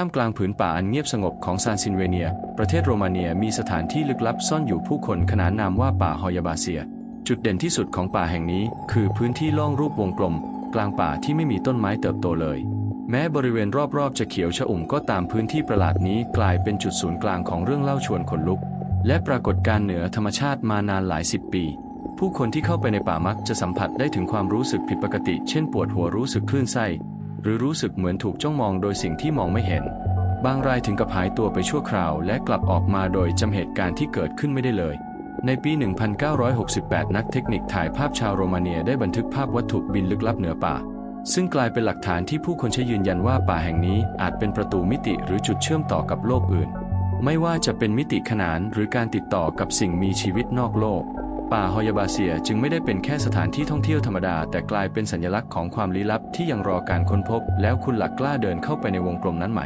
ท่ามกลางผืนป่าอันเงียบสงบของซานซินเวเนีย ประเทศโรมาเนียมีสถานที่ลึกลับซ่อนอยู่ผู้คนขนานนามว่าป่าฮอยาบาเซีย จุดเด่นที่สุดของป่าแห่งนี้ คือพื้นที่ล่องรูปวงกลม กลางป่าที่ไม่มีต้นไม้เติบโตเลย แม้บริเวณรอบๆจะเขียวชอุ่มก็ตามพื้นที่ประหลาดนี้กลายเป็นจุดศูนย์กลางของเรื่องเล่าชวนขนลุก และปรากฏการเหนือธรรมชาติมานานหลายสิบปีผู้คนที่เข้าไปในป่ามักจะสัมผัสได้ถึงความรู้สึกผิดปกติ เช่นปวดหัวรู้สึกคลื่นไส้ หรือรู้สึกเหมือนถูกจ้องมองโดยสิ่งที่มองไม่เห็น บางรายถึงกับหายตัวไปชั่วคราวและกลับออกมาโดยจำเหตุการณ์ที่เกิดขึ้นไม่ได้เลย ในปี 1968 นักเทคนิคถ่ายภาพชาวโรมาเนียได้บันทึกภาพวัตถุบินลึกลับเหนือป่า ซึ่งกลายเป็นหลักฐานที่ผู้คนใช้ยืนยันว่าป่าแห่งนี้อาจเป็นประตูมิติหรือจุดเชื่อมต่อกับโลกอื่น ไม่ว่าจะเป็นมิติขนานหรือการติดต่อกับสิ่งมีชีวิตนอกโลก ป่าฮอยาบาเซียจึงไม่ได้เป็นแค่สถานที่ท่องเที่ยวธรรมดา แต่กลายเป็นสัญลักษณ์ของความลี้ลับที่ยังรอการค้นพบ แล้วคุณหลักกล้าเดินเข้าไปในวงกลมนั้นไหม